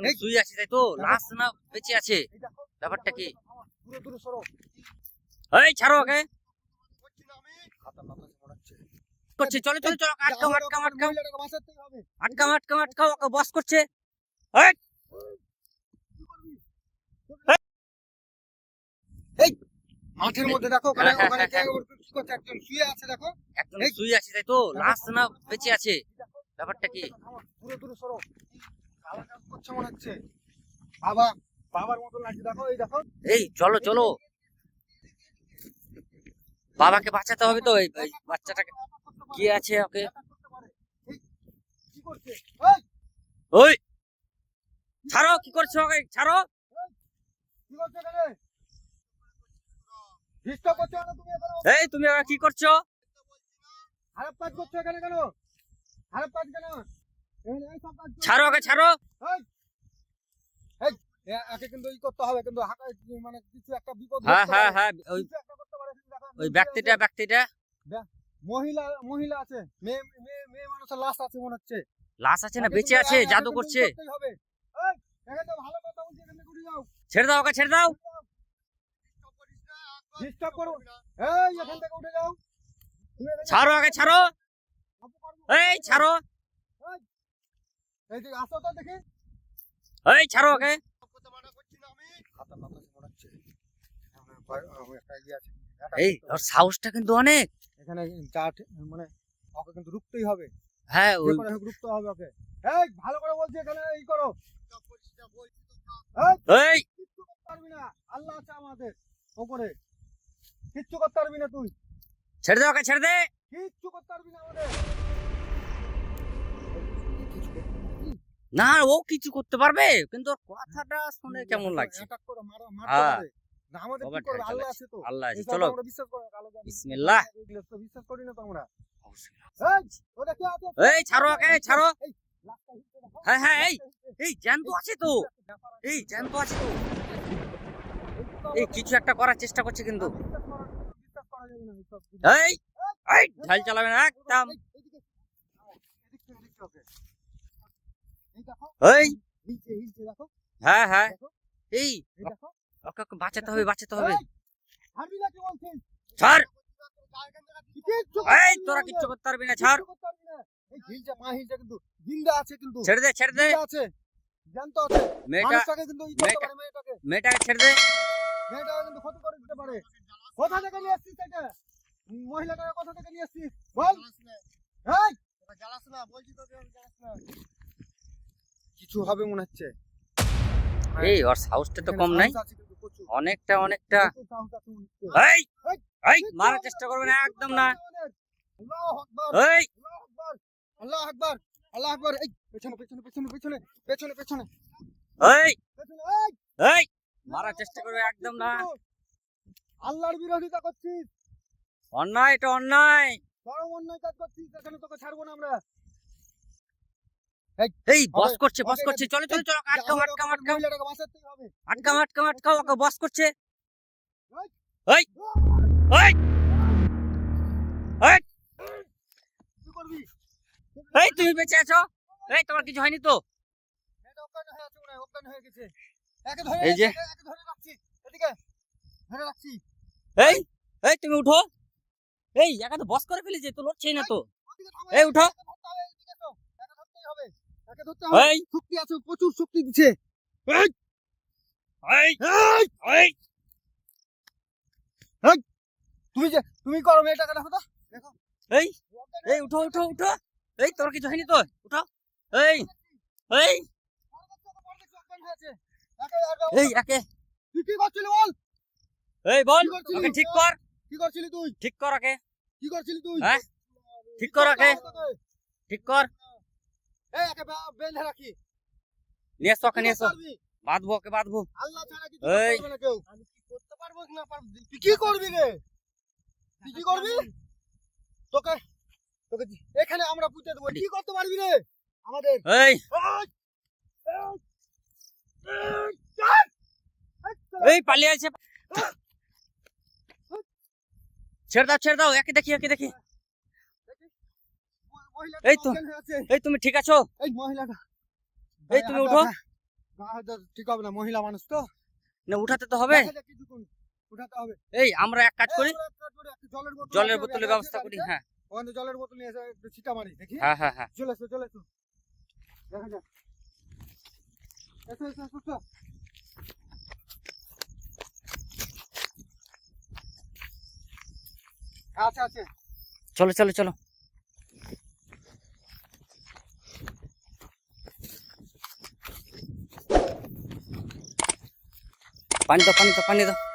এই শুয়ে আছে তাই তো? লাশ না বেঁচে আছে। ব্যাপারটা কি? এই ছাড়ো ওকে। করছি চলো চলো চলো আটকাও আটকাও আটকাও। মহিলাটাকে বাঁচাতেই হবে। আটকাও আটকাও আটকাও ওকে বস করছে। মাঠের মধ্যে দেখো ওখানে ওখানে কে কি করছে একজন শুয়ে আছে দেখো। এই। শুয়ে আছে তাই তো? লাশ না বেঁচে আছে। ব্যাপারটা কি? দূরে সরো। করছে মনে হচ্ছে বাবা বাবার মতো লাগছে দেখো এই দেখো এই চলো চলো বাবাকে বাঁচাতে হবে তো এই বাচ্চাটাকে কি আছে ওকে ওই ছাড়ো কি করছ ওকে ছাড়ো এই তুমি কি করছ খারাপ কাজ করছ এখানে কেন খারাপ কাজ কেন ছাড়ো ওকে ছাড়ো। মহিলা মহিলা আছে মেয়ে মেয়ে মানুষের লাশ আছে মনে হচ্ছে। লাশ আছে না বেঁচে আছে জাদু করছে। ছেড়ে দাও ওকে ছেড়ে দাও। Disturb করো। এই, এখান থেকে উঠে যাও। তুমি ছাড়ো আগে ছাড়ো। এই ছাড়ো। এই যে আসো তো দেখি। এই ছাড়ো ওকে। এই ওর সাহসটা কিন্তু অনেক। এখানে চাট মানে ওকে কিন্তু রুখতেই হবে। হ্যাঁ ওই রুখতে হবে ওকে। এই ভালো করে বলছি এখানে ই করো। এই। এই কিচ্ছু করতে পারবি না। আল্লাহ আছে আমাদের ওপরে। কিচ্ছু করতে পারবি না তুই। ছেড়ে দে ওকে ছেড়ে দে কিচ্ছু করতে পারবি না আমাদের না ও কিছু করতে পারবে কিন্তু ওর কথাটা শুনে কেমন লাগছে? এই ছাড়ো ছাড়ো। হ্যাঁ হ্যাঁ এই এই জ্যান্ত আছে তো। এই জ্যান্ত আছে তো। এই কিছু একটা করার চেষ্টা করছে কিন্তু। এই এই ঢাল চালাবে না একদম এই- এইদিকে। এদিকে, এদিকে ওকে। দেখো, হ্যাঁ হ্যাঁ। এই। ওকে ওকে বাঁচাতে হবে বাঁচাতে হবে? ছাড়। এই তোরা কিচ্ছু করতে পারবি না ছাড়। দে দে। মেয়েটাকে। ছেড়ে দে। মেয়েটাকে কিন্তু ক্ষতি করে দিতে পারে। কোথা থেকে নিয়ে এটা? মহিলাটাকে কোথা থেকে নিয়ে এসছিস? বল। এই! কিছু হবে মনে হচ্ছে। এই ওর সাহসটা তো কম নাই। অনেকটা অনেকটা। এই এই মারার চেষ্টা করবে না একদম না। এই। আল্লাহু আকবার, আল্লাহু আকবার, এই, পেছনে, পেছনে, পেছনে, পেছনে, পেছনে, পেছনে, এই। এই, মারার চেষ্টা করবে একদম না। আল্লাহর বিরোধিতা করছিস। অন্যায় এটা অন্যায়। চরম অন্যায় কাজ করছিস এখানে তোকে ছাড়বো না আমরা। এই বস করছে বস করছে। চলো চলো চলো আটকাও আটকাও আটকাও। মহিলাটাকে বাঁচাতেই হবে। আটকাও আটকাও আটকাও ওকে বস করছে। এই এই কি এই তুমি বেঁচে আছো? এই তোমার কিছু হয়নি তো? যে। এই এই তুমি উঠো। এই একা তো বস করে ফেলেছে তো লড়ছেই না তো। এই উঠো। একে ধরতে হবে, এদিকে এসো। একে ধরতেই হবে একে ধরতে হবে। শক্তি আছে প্রচুর শক্তি দিচ্ছে। তুমি যে তুমি করো মেয়েটাকে দেখো তো। দেখো। এই। এই উঠো উঠো উঠো। এই তোমার কিছু হয়নি তো? উঠো এই। এই। এই একে। তুই কি করছিলি বল? এই বল। ওকে ঠিক কর। কি করছিলি তুই? ঠিক কর ওকে। কি করছিলি তুই? হ্যাঁ? ঠিক কর ওকে। ঠিক কর। এই একে বেঁধে রাখি। নিয়ে এসো ওকে নিয়ে এসো। কি করতে পারবি? বাঁধবো ওকে বাঁধবো। আল্লাহ ছাড়া কিছু এই। না কেউ। আমি কি করতে পারব না পারব? তুই কি করবি রে? তুই কি করবি? তোকে তোকে এখানে আমরা পুঁতে দেবো। কি করতে পারবি রে? আমাদের এই। এই! পালিয়ে আছে ছেড়ে দাও ছেড়ে দাও। একে দেখি একে দেখি। এই তো। এই তুমি ঠিক আছো? এই মহিলাটা। এই তুমি উঠো। ঠিক হবে না মহিলা মানুষ তো। না উঠাতে তো হবে। উঠাতে এই আমরা এক কাজ করি। জলের বোতলের ব্যবস্থা করি হ্যাঁ। ওখান জলের বোতল নিয়ে এসে একটু ছিটা মারি দেখি। হ্যাঁ হ্যাঁ হ্যাঁ। চলে এসো চলে এসো। দেখা যাক। এসো এসো এসো, এসো। আচ্ছা আচ্ছা চলো চলো চলো। পানি দাও পানি দাও পানি দাও